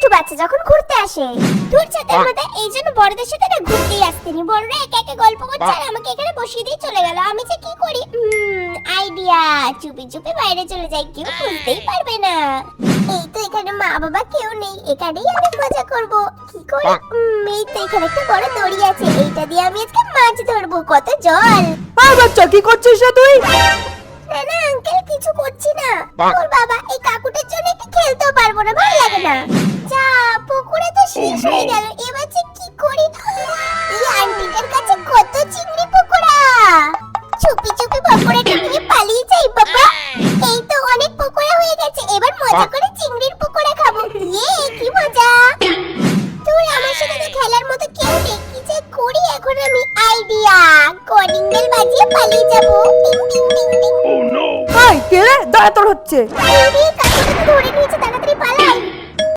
দুষ্টু বাচ্চা যখন ঘুরতে আসে। দূর চাতের মাথা এই জন্য বড়দের সাথে না ঘুরতেই আসতেনি। বড়রা একা একা গল্প করছে আর আমাকে এখানে বসিয়ে দিয়ে চলে গেল। আমি যে কি করি? আইডিয়া চুপি চুপি বাইরে চলে যাই। কেউ বুঝতেই পারবে না। এই তো এখানে মা বাবা কেউ নেই। এখানেই আমি মজা করব। কি করে? এই তো এখানে একটা বড় দড়ি আছে। এইটা দিয়ে আমি আজকে মাছ ধরবো। কত জল। আর বাচ্চা কি করছিস তুই? না না আঙ্কেল কিছু করছি না। ওর বাবা এই কাকুটার জন্য একটু খেলতেও পারব না। ভালো লাগে না। শেষ হয়ে গেল। এবার যে কি করি? এই আন্টিটার কাছে কত চিংড়ি পকোড়া? চুপি চুপি পকোড়াটা নিয়ে পালিয়ে যাই বাবা। এই তো অনেক পকোড়া হয়ে গেছে। এবার মজা করে চিংড়ির পকোড়া খাব। ইয়ে কি মজা। তুই আমার সাথে তো খেলার মতো কেউ নেই। কি যে করি এখন আমি? আইডিয়া। কলিং বেল বাজিয়ে পালিয়ে যাব। টিং টিং টিং টিং। হাই কে? রে দাঁড়া তোর হচ্ছে। আরে